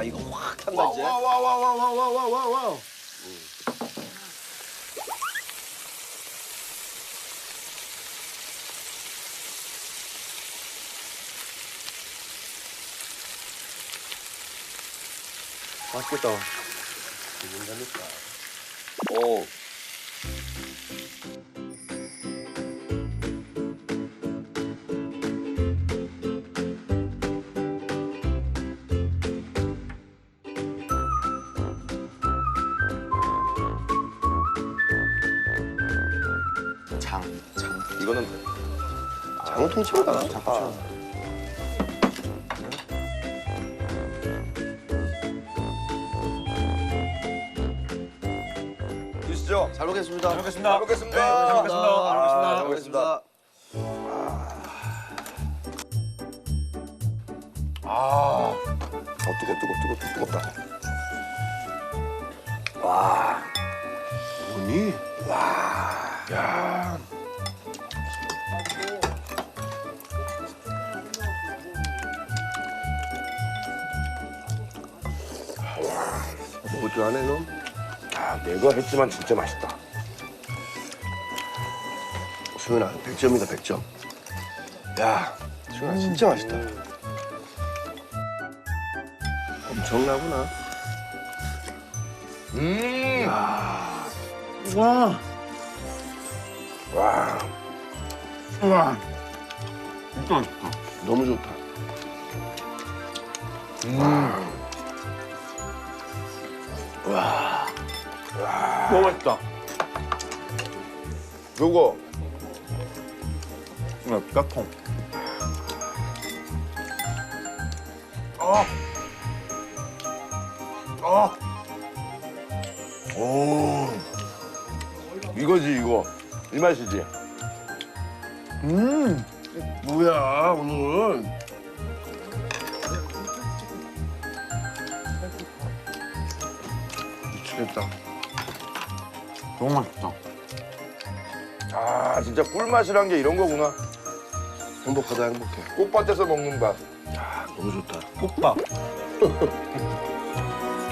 야 이거 확 탄다 이제. 와와와와와와와와. 맛있겠다. 오. 이거는 장통치마다. 아. 드시죠. 잘 먹겠습니다. 잘 먹겠습니다. 잘 먹겠습니다. 잘 먹겠습니다. 아, 잘 먹겠습니다. 아, 어, 뜨거, 뜨거, 뜨거, 뜨겁다. 뭐니? 야, 줄 아네 놈. 아, 내가 했지만 진짜 맛있다. 수현아 100점이다 100점. 야, 수현아 진짜 맛있다. 엄청나구나. 음, 와, 와, 와, 진짜 맛있다. 너무 좋다. 너무 맛있다. 요거 네, 까통. 오, 이거지 이거 이 맛이지. 음, 뭐야 오늘? 미치겠다. 너무 맛있다. 아, 진짜 꿀맛이란 게 이런 거구나. 행복하다 행복해. 꽃밭에서 먹는 맛. 야, 너무 좋다. 꽃밥.